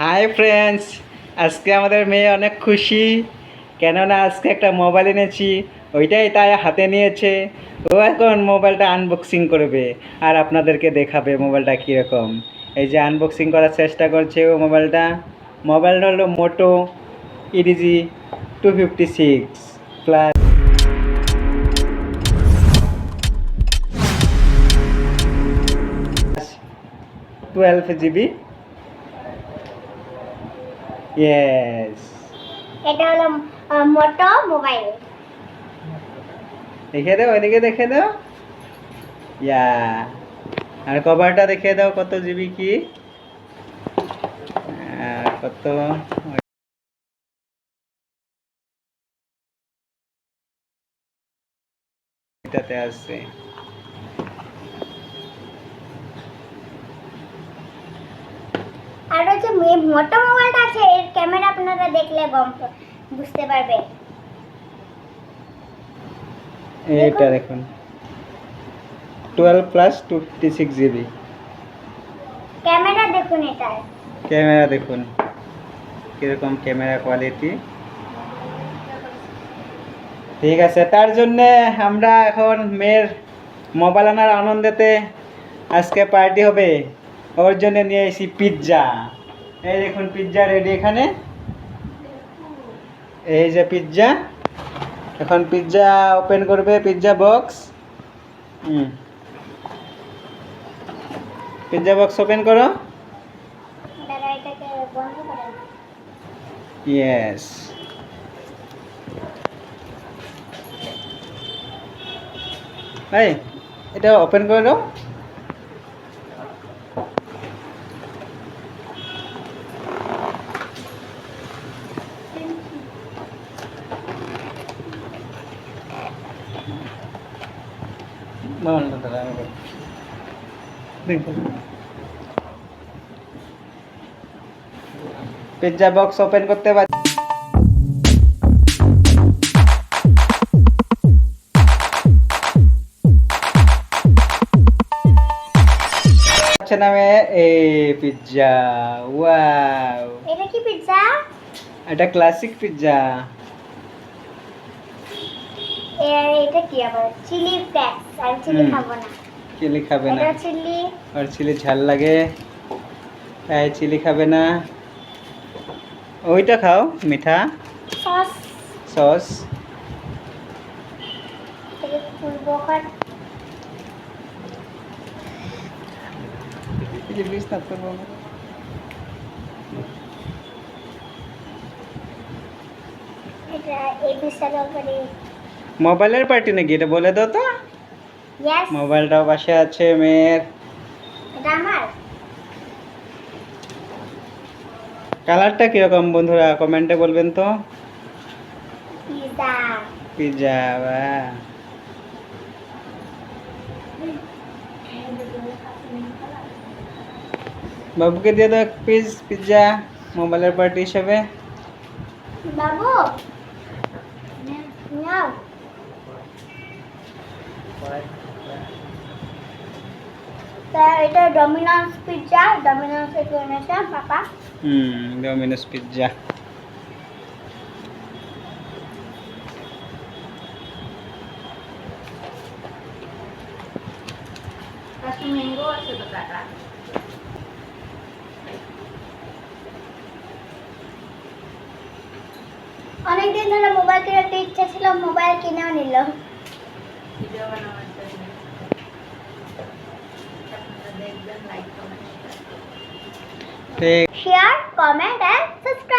Hi friends আজকে আমাদের মেয়ে অনেক খুশি। কেননা আজকে একটা মোবাইল এনেছি। ওইটাই তাই হাতে নিয়েছে। ও এখন মোবাইলটা আনবক্সিং করবে। আর আপনাদেরকে দেখাবে মোবাইলটা কীরকম। এই যে আনবক্সিং করার চেষ্টা করছে ও মোবাইলটা মোবাইলটা হলো Moto Edge two fifty six plus twelve GB yes এটা হলো মোটো মোবাইল। দেখে দাও ওইদিকে দেখে দাও। ইয়া। আর কভারটা দেখে দাও কত জিবি কি? কত এটাতে আছে। আর হচ্ছে মোটো মোবাইলটা আছে এর ক্যামেরা আপনারা দেখলে গম বুঝতে পারবেন। এইটা দেখুন। Twelve plus two fifty six GB camera দেখুন এটার। ক্যামেরা দেখুন। কীরকম ক্যামেরা কোয়ালিটি ঠিক আছে তার জন্যে আমরা এখন মেয়ের মোবাইল আনার আনন্দেতে আজকে পার্টি হবে। ওর জন্য নিয়ে এসি পিৎজা এই দেখুন পিৎজা রেডি এখানে। এই যে পিৎজা এখন পিৎজা ওপেন করবে পিৎজা বক্স হুম। পিৎজা বক্স ওপেন করো। ইয়েস এই, এটা ওপেন করে দাও মামা দাদা আমি করব। দেখো। পিৎজা বক্স ওপেন করতে পারি? আচ্ছা নামে এই পিৎজা ওয়াও এটা কি পিৎজা এটা ক্লাসিক পিৎজা এর এটা কি আবার? চিলি ফ্লেক্স আর চিলি খাব না। চিলি খাবে না। এটা চিলি। আর চিলি ঝাল লাগে। এই চিলি খাবে না। ওইটা খাও মিঠা। সস। সস। এটা এই করে মোবাইলের পার্টি নাকি? এটা বলে দাও তো। মোবাইলটাও পাশে আছে মেয়ের। এটা আমার। কালারটা কীরকম বন্ধুরা? কমেন্টে বলবেন তো। পিৎজা বা বাবুকে দিয়ে দাও এক পিস পিৎজা মোবাইলের পার্টি হিসেবে। বাবু নাও তা এটা ডমিনোস পিৎজা ডমিনোস থেকে এনেছে পাপা। হুম ডোমিনোস পিৎজা ম্যাঙ্গো আছে তো কাটা অনেকদিন ধরে মোবাইল কেনার ইচ্ছা ছিল মোবাইল কিনেও নিল। ঠিক শেয়ার কমেন্ট অ্যান্ড সাবস্ক্রাইব